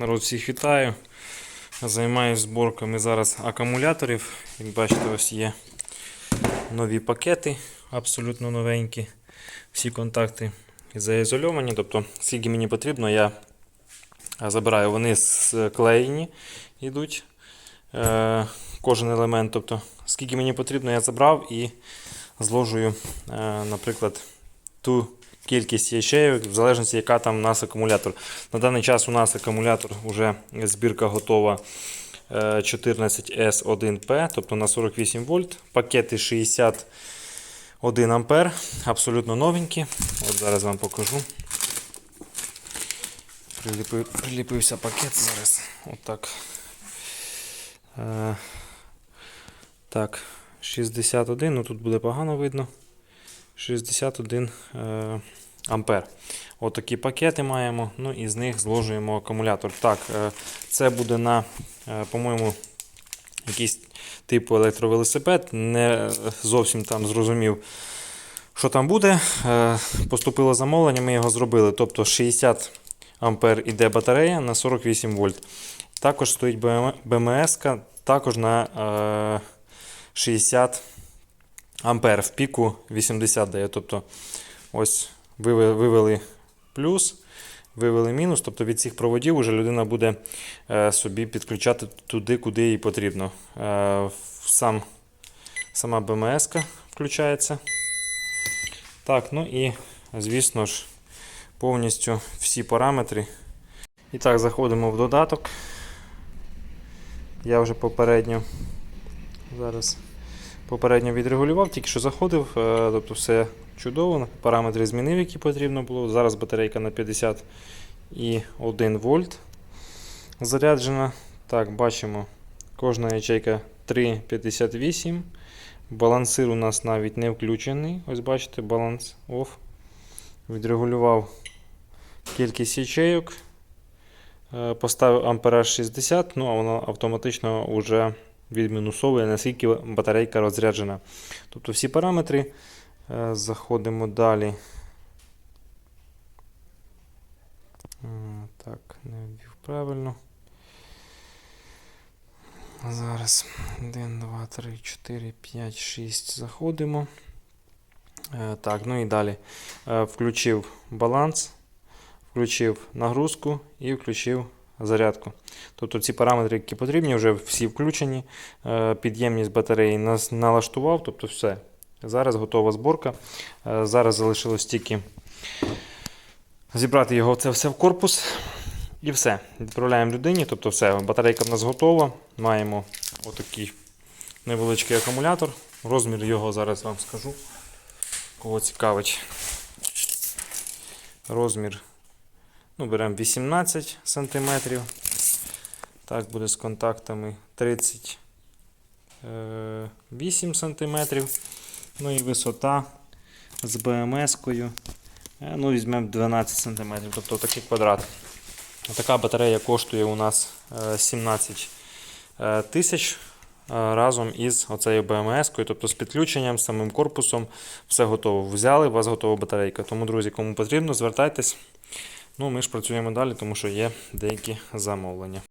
Народ всіх вітаю. Займаюся зборками зараз акумуляторів. Як бачите, ось є нові пакети, абсолютно новенькі. Всі контакти заізольовані. Тобто, скільки мені потрібно, я забираю. Вони склеєні йдуть. Е, кожен елемент. Тобто, скільки мені потрібно, я забрав і зложую, е, наприклад, ту кількість ячеїв, в залежності, яка там у нас акумулятор. На даний час у нас акумулятор вже збірка готова е, 14S1P, тобто на 48 вольт. Пакети 61 ампер, абсолютно новенькі. От зараз вам покажу. Приліпив, приліпився пакет зараз. Отак. Е, так, 61, ну тут буде погано видно. 61 е, ампер. Отакі пакети маємо. Ну і з них зложуємо акумулятор. Так, е, це буде на, е, по-моєму, якийсь типу електровелосипед. Не зовсім там зрозумів, що там буде. Е, поступило замовлення, ми його зробили. Тобто 60 ампер іде батарея на 48 вольт. Також стоїть БМС, також на е, 60 ампер в піку 80 дає. Тобто ось вивели, плюс, вивели мінус. Тобто від цих проводів вже людина буде е, собі підключати туди, куди їй потрібно. Е, сам, сама БМС включається. Так, ну і, звісно ж, повністю всі параметри. І так, заходимо в додаток. Я вже попередньо зараз попередньо відрегулював, тільки що заходив, е, тобто все чудово. Параметри змінив, які потрібно було. Зараз батарейка на 51 вольт заряджена. Так, бачимо, кожна ячейка 3,58. Балансир у нас навіть не включений. Ось бачите, баланс off. Відрегулював кількість ячейок. Е, Поставив ампераж 60, ну а воно автоматично вже відмінусовує, наскільки батарейка розряджена. Тобто всі параметри. Е, Заходимо далі. Е, Так, не ввів правильно. Зараз 1, 2, 3, 4, 5, 6 заходимо. Е, Так, ну і далі. Включив баланс, включив нагрузку і включив зарядку. Тобто ці параметри, які потрібні, вже всі включені. Підємність батареї налаштував, тобто все. Зараз готова зборка. Е, Зараз залишилось тільки зібрати його це все в корпус. І все. Відправляємо людині. Тобто все, батарейка в нас готова. Маємо отакий невеличкий акумулятор. Розмір його зараз вам скажу. Кого цікавить. Розмір Ну, беремо 18 см. Так, буде з контактами 38 см. Ну і висота з БМС-кою. е, Ну, візьмемо 12 см, тобто такий квадрат. Така батарея коштує у нас е, 17 е, тисяч е, разом із оцею БМС-кою, тобто з підключенням, з самим корпусом, все готово. Взяли, у вас готова батарейка. Тому, друзі, кому потрібно, звертайтесь. Ну, ми ж працюємо далі, тому що є деякі замовлення.